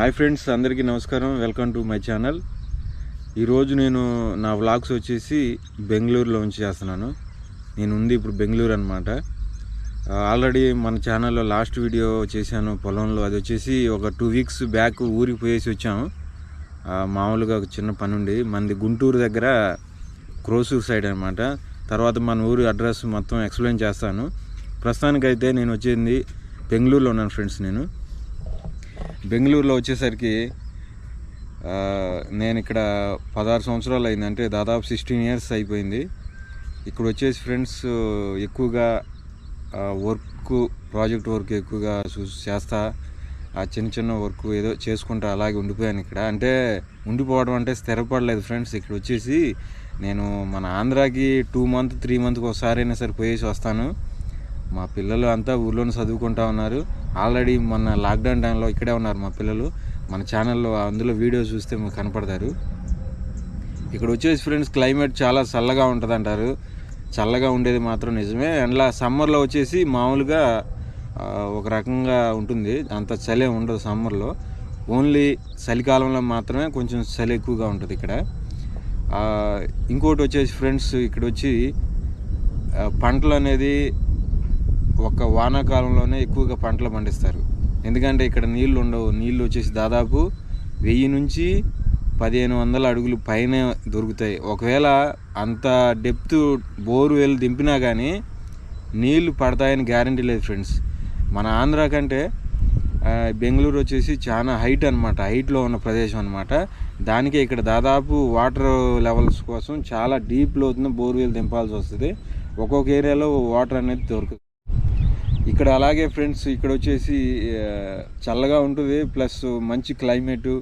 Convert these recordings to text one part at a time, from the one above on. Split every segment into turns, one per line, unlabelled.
Hi friends అందరికీ నమస్కారం. Welcome to my channel. ఈరోజు నేను నా వ్లాగ్స్ వచ్చేసి బెంగళూరులో ఉంచి చేస్తున్నాను. నేను ఉంది ఇప్పుడు బెంగళూరు అనమాట ఆల్రెడీ మన ఛానల్లో లాస్ట్ వీడియో చేశాను పొలంలో. అది వచ్చేసి ఒక టూ వీక్స్ బ్యాక్ ఊరికి పోయేసి వచ్చాము. మామూలుగా ఒక చిన్న పని ఉండి మనది గుంటూరు దగ్గర క్రోసూరు సైడ్ అనమాట తర్వాత మన ఊరి అడ్రస్ మొత్తం ఎక్స్ప్లెయిన్ చేస్తాను. ప్రస్తుతానికైతే నేను వచ్చింది బెంగళూరులో ఉన్నాను ఫ్రెండ్స్ నేను. బెంగళూరులో వచ్చేసరికి నేను ఇక్కడ పదహారు సంవత్సరాలు అయింది. అంటే దాదాపు సిక్స్టీన్ ఇయర్స్ అయిపోయింది. ఇక్కడ వచ్చేసి ఫ్రెండ్స్ ఎక్కువగా వర్క్ ప్రాజెక్ట్ వర్క్ ఎక్కువగా చూ చేస్తా. ఆ చిన్న చిన్న వర్క్ ఏదో చేసుకుంటా అలాగే ఉండిపోయాను ఇక్కడ. అంటే ఉండిపోవడం అంటే స్థిరపడలేదు ఫ్రెండ్స్ ఇక్కడ వచ్చేసి నేను మన ఆంధ్రాకి టూ మంత్ త్రీ మంత్కి ఒకసారి అయినా సరే పోయేసి వస్తాను. మా పిల్లలు అంతా ఊర్లోనే చదువుకుంటా ఉన్నారు. ఆల్రెడీ మొన్న లాక్డౌన్ టైంలో ఇక్కడే ఉన్నారు మా పిల్లలు. మన ఛానల్లో అందులో వీడియో చూస్తే మీకు కనపడతారు. ఇక్కడ వచ్చేసి ఫ్రెండ్స్ క్లైమేట్ చాలా చల్లగా ఉంటుంది అంటారు చల్లగా ఉండేది మాత్రం నిజమే. అండ్లా సమ్మర్లో వచ్చేసి మామూలుగా ఒక రకంగా ఉంటుంది. అంత చలి ఉండదు సమ్మర్లో ఓన్లీ చలికాలంలో మాత్రమే కొంచెం చలి ఎక్కువగా ఉంటుంది ఇక్కడ. ఇంకోటి వచ్చేసి ఫ్రెండ్స్ ఇక్కడ వచ్చి పంటలు అనేది ఒక వానాకాలంలోనే ఎక్కువగా పంటలు పండిస్తారు. ఎందుకంటే ఇక్కడ నీళ్ళు ఉండవు. నీళ్ళు వచ్చేసి దాదాపు వెయ్యి నుంచి పదిహేను వందల అడుగులు పైన దొరుకుతాయి. ఒకవేళ అంత డెప్త్ బోరు వేలు దింపినా కానీ నీళ్ళు పడతాయని గ్యారంటీ లేదు ఫ్రెండ్స్. మన ఆంధ్ర కంటే బెంగళూరు వచ్చేసి చాలా హైట్ అనమాట హైట్లో ఉన్న ప్రదేశం అనమాట దానికే ఇక్కడ దాదాపు వాటర్ లెవెల్స్ కోసం చాలా డీప్ లోతున బోర్వెల్ దింపాల్సి వస్తుంది. ఒక్కొక్క ఏరియాలో వాటర్ అనేది దొరుకుతుంది ఇక్కడ అలాగే ఫ్రెండ్స్ ఇక్కడ వచ్చేసి చల్లగా ఉంటుంది. ప్లస్ మంచి క్లైమేట్.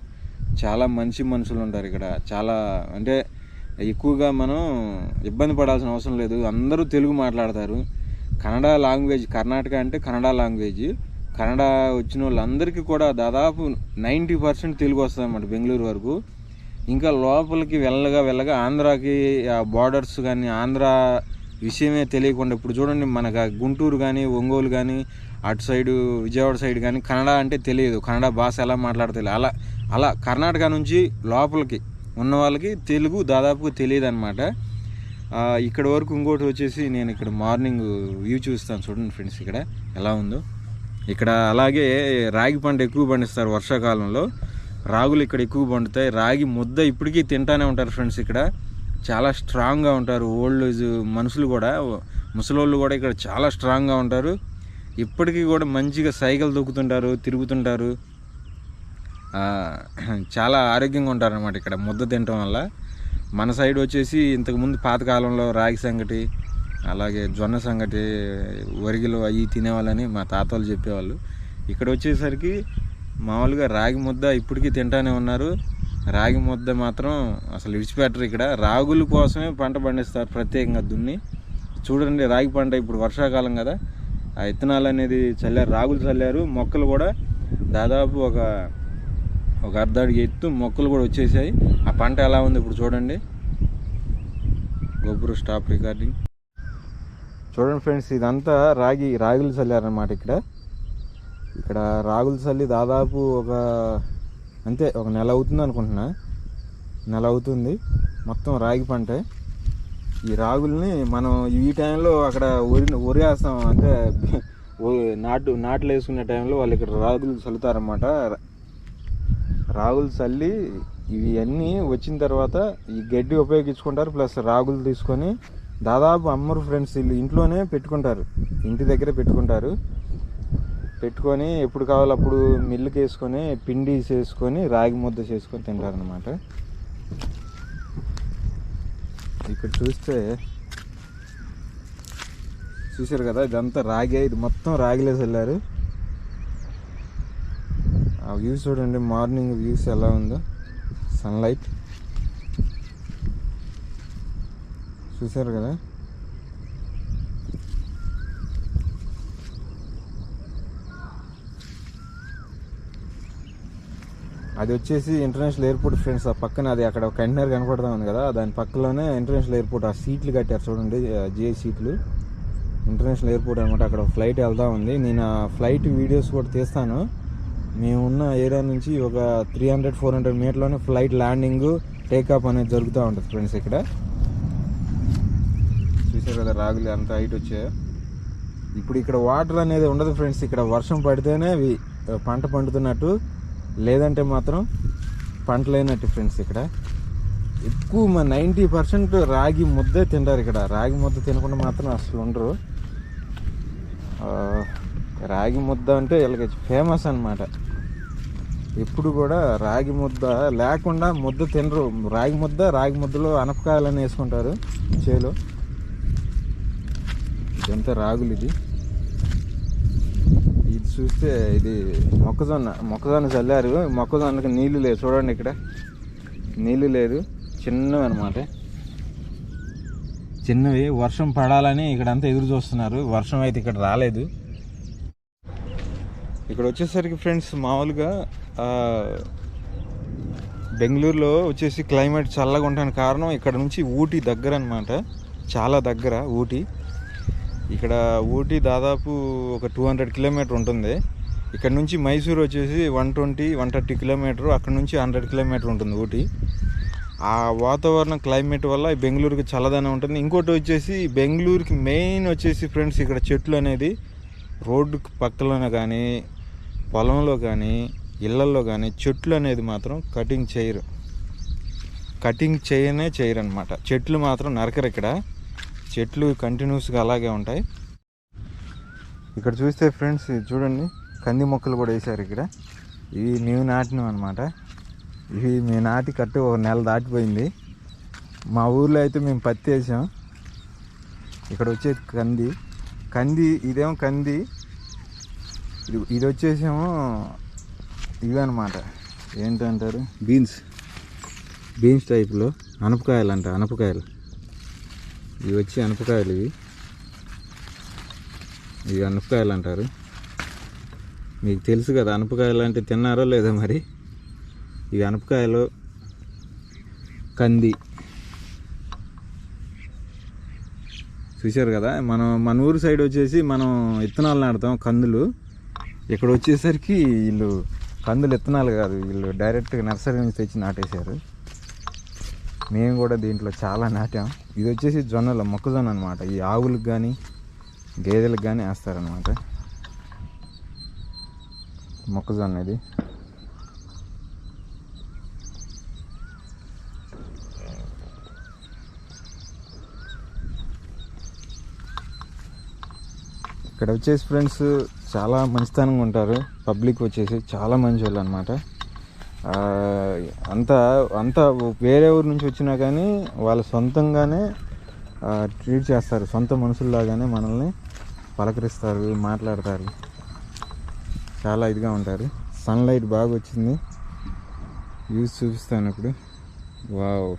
చాలా మంచి మనుషులు ఉంటారు ఇక్కడ. చాలా అంటే ఎక్కువగా మనం ఇబ్బంది పడాల్సిన అవసరం లేదు. అందరూ తెలుగు మాట్లాడతారు. కన్నడ లాంగ్వేజ్ కర్ణాటక అంటే కన్నడ లాంగ్వేజ్. కన్నడ వచ్చిన వాళ్ళందరికీ కూడా దాదాపు నైంటీ పర్సెంట్ తెలుగు వస్తుందన్నమాట బెంగళూరు వరకు. ఇంకా లోపలికి వెళ్ళగా వెళ్ళగా ఆంధ్రాకి ఆ బార్డర్స్ కానీ ఆంధ్ర విషయమే తెలియకుండా ఇప్పుడు చూడండి మనకు గుంటూరు కానీ ఒంగోలు కానీ అటు సైడు విజయవాడ సైడ్ కానీ కన్నడ అంటే తెలియదు. కన్నడ భాష ఎలా మాట్లాడతలేదు అలా అలా కర్ణాటక నుంచి లోపలికి ఉన్న వాళ్ళకి తెలుగు దాదాపుగా తెలియదు అనమాట ఇక్కడ వరకు ఇంకోటి వచ్చేసి నేను ఇక్కడ మార్నింగ్ వ్యూ చూస్తాను చూడండి ఫ్రెండ్స్ ఇక్కడ ఎలా ఉందో. ఇక్కడ అలాగే రాగి పంట ఎక్కువ పండిస్తారు వర్షాకాలంలో. రాగులు ఇక్కడ ఎక్కువ పండుతాయి. రాగి ముద్ద ఇప్పటికీ తింటానే ఉంటారు ఫ్రెండ్స్ ఇక్కడ. చాలా స్ట్రాంగ్గా ఉంటారు. ఓల్డ్ ఏజ్ మనుషులు కూడా ముసలోళ్ళు కూడా ఇక్కడ చాలా స్ట్రాంగ్గా ఉంటారు. ఇప్పటికీ కూడా మంచిగా సైకిల్ దొక్కుతుంటారు తిరుగుతుంటారు. చాలా ఆరోగ్యంగా ఉంటారనమాట ఇక్కడ ముద్ద తినటం వల్ల. మన సైడ్ వచ్చేసి ఇంతకుముందు పాతకాలంలో రాగి సంగటి అలాగే జొన్న సంగటి వరిగిలు అవి తినేవాళ్ళని మా తాతలు చెప్పేవాళ్ళు. ఇక్కడ వచ్చేసరికి మామూలుగా రాగి ముద్ద ఇప్పటికీ తింటానే ఉన్నారు. రాగి ముద్ద మాత్రం అసలు విడిచిపెట్టరు ఇక్కడ. రాగుల కోసమే పంట పండిస్తారు ప్రత్యేకంగా దున్ని. చూడండి రాగి పంట ఇప్పుడు వర్షాకాలం కదా. ఆ విత్తనాలు అనేది చల్లారు రాగులు చల్లారు. మొక్కలు కూడా దాదాపు ఒక ఒక అర్ధ ఎత్తు మొక్కలు కూడా వచ్చేసాయి. ఆ పంట ఎలా ఉంది ఇప్పుడు చూడండి. గోపురు స్టాప్ రికార్డింగ్. చూడండి ఫ్రెండ్స్ ఇదంతా రాగి రాగులు చల్లారనమాట ఇక్కడ. ఇక్కడ రాగులు చల్లి దాదాపు ఒక అంతే ఒక నెల అవుతుంది అనుకుంటున్నా. నెల అవుతుంది. మొత్తం రాగి పంట. ఈ రాగుల్ని మనం ఈ టైంలో అక్కడ వరి వరి వేస్తాం అంటే నాటు నాట్లు వేసుకునే టైంలో వాళ్ళు ఇక్కడ రాగులు చల్లుతారన్నమాట. రాగులు చల్లి ఇవి అన్నీ వచ్చిన తర్వాత ఈ గడ్డి ఉపయోగించుకుంటారు. ప్లస్ రాగులు తీసుకొని దాదాపు అమ్మరు ఫ్రెండ్స్ వీళ్ళు ఇంట్లోనే పెట్టుకుంటారు. ఇంటి దగ్గర పెట్టుకుంటారు. పెట్టుకొని ఎప్పుడు కావాలో అప్పుడు మిల్లుకి వేసుకొని పిండి చేసుకొని రాగి ముద్ద చేసుకొని తింటారనమాట ఇక్కడ చూస్తే చూశారు కదా ఇదంతా రాగే ఇది మొత్తం రాగిలేసి వెళ్ళారు ఆ వ్యూస్ చూడండి మార్నింగ్ వ్యూస్ ఎలా ఉందో సన్లైట్ చూశారు కదా? అది వచ్చేసి ఇంటర్నేషనల్ ఎయిర్పోర్ట్ ఫ్రెండ్స్ ఆ పక్కన అది అక్కడ కంటైనర్ కనపడతా ఉంది కదా దాని పక్కలోనే ఇంటర్నేషనల్ ఎయిర్పోర్ట్ ఆ సీట్లు కట్టారు చూడండి జిఐ సీట్లు. ఇంటర్నేషనల్ ఎయిర్పోర్ట్ అనమాట అక్కడ ఫ్లైట్ వెళ్తా ఉంది. నేను ఆ ఫ్లైట్ వీడియోస్ కూడా తీస్తాను. మేమున్న ఏరియా నుంచి ఒక త్రీ హండ్రెడ్ ఫోర్ హండ్రెడ్ మీటర్లోనే ఫ్లైట్ ల్యాండింగ్ టేకాఫ్ అనేది జరుగుతూ ఉంటుంది ఫ్రెండ్స్ ఇక్కడ. చూసారు కదా రాగులు అంత హైట్ వచ్చాయో. ఇప్పుడు ఇక్కడ వాటర్ అనేది ఉండదు ఫ్రెండ్స్ ఇక్కడ వర్షం పడితేనే పంట పండుతున్నట్టు. లేదంటే మాత్రం పంటలైనట్టు ఫ్రెండ్స్ ఇక్కడ. ఎక్కువ మా నైంటీ పర్సెంట్ రాగి ముద్దే తింటారు ఇక్కడ. రాగి ముద్ద తినకుండా మాత్రం అసలు ఉండరు. రాగి ముద్ద అంటే వీళ్ళకి ఫేమస్ అన్నమాట. ఎప్పుడు కూడా రాగి ముద్ద లేకుండా ముద్ద తినరు. రాగి ముద్ద రాగి ముద్దలో అనపకాయలని వేసుకుంటారు చేలో. ఇదంతా రాగులు ఇది. చూస్తే ఇది మొక్కజొన్న మొక్కజొన్న చల్లారు. మొక్కజొన్నకి నీళ్ళు లేదు చూడండి ఇక్కడ. నీళ్ళు లేదు. చిన్నవి అనమాట చిన్నవి. వర్షం పడాలని ఇక్కడంతా ఎదురు చూస్తున్నారు. వర్షం అయితే ఇక్కడ రాలేదు. ఇక్కడ వచ్చేసరికి ఫ్రెండ్స్ మామూలుగా బెంగళూరులో వచ్చేసి క్లైమేట్ చల్లగా ఉండడానికి కారణం ఇక్కడ నుంచి ఊటీ దగ్గర అనమాట చాలా దగ్గర ఊటీ. ఇక్కడ ఊటీ దాదాపు ఒక టూ హండ్రెడ్ కిలోమీటర్ ఉంటుంది. ఇక్కడ నుంచి మైసూర్ వచ్చేసి one twenty one thirty kilometer అక్కడ నుంచి హండ్రెడ్ కిలోమీటర్ ఉంటుంది ఊటీ. ఆ వాతావరణం క్లైమేట్ వల్ల బెంగళూరుకి చల్లదనం ఉంటుంది. ఇంకోటి వచ్చేసి బెంగళూరుకి మెయిన్ వచ్చేసి ఫ్రెండ్స్ ఇక్కడ చెట్లు అనేది రోడ్డు పక్కలోనే కానీ పొలంలో కానీ ఇళ్ళల్లో కానీ చెట్లు అనేది మాత్రం కటింగ్ చేయరు. కటింగ్ చేయనే చేయరు అనమాట చెట్లు మాత్రం నరకరు ఇక్కడ. చెట్లు కంటిన్యూస్గా అలాగే ఉంటాయి. ఇక్కడ చూస్తే ఫ్రెండ్స్ ఇది చూడండి కంది మొక్కలు కూడా వేశారు ఇక్కడ. ఇవి మేము నాటినాం అనమాట ఇవి మేము నాటి కట్టు ఒక నెల దాటిపోయింది. మా ఊర్లో అయితే మేము పత్తి వేసాం. ఇక్కడ వచ్చేది కంది. కంది ఇదేమో కంది. ఇది ఇది వచ్చేసేమో ఇవి అనమాట ఏంటంటారు? బీన్స్. బీన్స్ టైప్లో. అనపకాయలు అంట అనపకాయలు. ఇవి వచ్చి అనపకాయలు ఇవి. ఇవి అనపకాయలు అంటారు. మీకు తెలుసు కదా అనపకాయలు అంటే తిన్నారో లేదో మరి. ఇవి అనపకాయలు కంది. చూశారు కదా? మనం మన ఊరు సైడ్ వచ్చేసి మనం విత్తనాలు నాటుతాం కందులు. ఇక్కడ వచ్చేసరికి వీళ్ళు కందులు విత్తనాలు కాదు వీళ్ళు డైరెక్ట్గా నర్సరీ నుంచి తెచ్చి నాటేశారు. మేము కూడా దీంట్లో చాలా నాటాం. ఇది వచ్చేసి జొన్నలు మొక్కజొన్న అనమాట ఈ ఆవులకు కానీ గేదెలకు కానీ వేస్తారనమాట మొక్కజొన్న ఇది. ఇక్కడ వచ్చేసి ఫ్రెండ్స్ చాలా మంచితనంగా ఉంటారు. పబ్లిక్ వచ్చేసి చాలా మంచి వాళ్ళు అనమాట అంతా అంతా వేరే ఊరు నుంచి వచ్చినా కానీ వాళ్ళ సొంతంగానే ట్రీట్ చేస్తారు. సొంత మనుషుల్లాగానే మనల్ని పలకరిస్తారు మాట్లాడతారు. చాలా ఇదిగా ఉంటారు. సన్లైట్ బాగా వచ్చింది. వ్యూస్ చూపిస్తాను ఇప్పుడు. వావ్.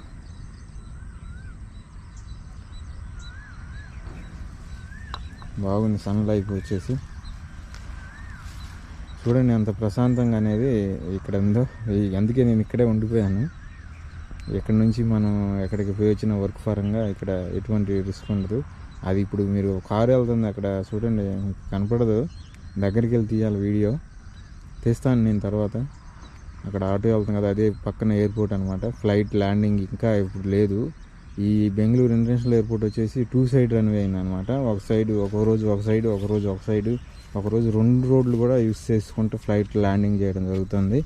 బాగుంది సన్లైట్ వచ్చేసి. చూడండి అంత ప్రశాంతంగా అనేది ఇక్కడ ఉందో. అందుకే నేను ఇక్కడే ఉండిపోయాను. ఇక్కడ నుంచి మనం ఎక్కడికి పోయి వచ్చిన వర్క్ పరంగా ఇక్కడ ఎటువంటి రిస్క్ ఉండదు. అది ఇప్పుడు మీరు కారు వెళ్తుంది అక్కడ చూడండి కనపడదు. దగ్గరికి వెళ్ళి తీయాలి వీడియో. తీస్తాను నేను తర్వాత. అక్కడ ఆటో వెళ్తాం కదా అదే పక్కన ఎయిర్పోర్ట్ అనమాట ఫ్లైట్ ల్యాండింగ్ ఇంకా ఇప్పుడు లేదు. ఈ బెంగళూరు ఇంటర్నేషనల్ ఎయిర్పోర్ట్ వచ్చేసి టూ సైడ్ రన్వే అయింది అనమాట ఒక సైడ్ ఒక రోజు ఒక సైడ్ ఒక రోజు ఒక సైడ్. ఒకరోజు రెండు రోడ్లు కూడా యూస్ చేసుకుంటూ ఫ్లైట్ ల్యాండింగ్ చేయడం జరుగుతుంది.